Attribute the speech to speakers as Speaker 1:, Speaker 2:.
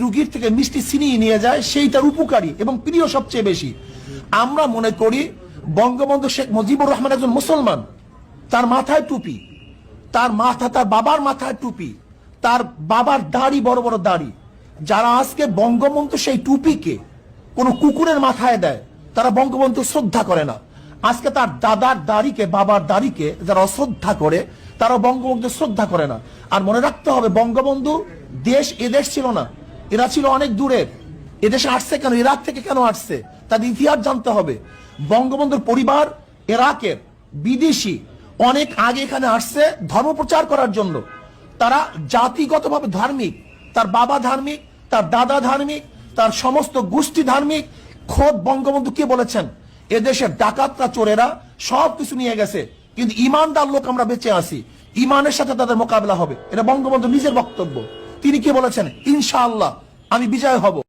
Speaker 1: রুগীর থেকে মিষ্টি ছিনিয়ে নিয়ে যায় সেইটার উপকারী এবং প্রিয় সবচেয়ে বেশি। আমরা মনে করি, বঙ্গবন্ধু শেখ মুজিবুর রহমান একজন মুসলমান। তার মাথায় টুপি, তার মাথা তার বাবার মাথায় টুপি, তার বাবার দাড়ি বড় বড় দাড়ি। যারা আজকে বঙ্গবন্ধু সেই টুপিকে কোন কুকুরের মাথায় দেয়, তারা বঙ্গবন্ধু শ্রদ্ধা করে না। আজকে তার দাদার দাড়িকে, বাবার দাড়িকে যারা অশ্রদ্ধা করে তারা বঙ্গবন্ধু শ্রদ্ধা করে না। আর মনে রাখতে হবে, বঙ্গবন্ধু দেশ এদেশ ছিল না। এরা ছিল অনেক দূরের। এদেশে আসছে কেন? ইরাক থেকে কেন আসছে? তাদের ইতিহাস জানতে হবে। বঙ্গবন্ধুর পরিবার এরাকের বিদেশি। অনেক আগে এখানে আসছে ধর্ম প্রচার করার জন্য। তারা জাতিগতভাবে ধার্মিক। তার বাবা ধার্মিক, তার দাদা ধার্মিক, তার সমস্ত গোষ্ঠী ধার্মিক। খোদ বঙ্গবন্ধু কে বলেছেন? এদেশের ডাকাতরা, চোরেরা সব কিছু নিয়ে গেছে। কিন্তু ইমানদার লোক আমরা বেঁচে আছি। ইমানের সাথে তাদের মোকাবেলা হবে। এটা বঙ্গবন্ধু নিজের বক্তব্য। তিনি কি বলেছেন? ইনশাআল্লাহ আমি বিজয় হব।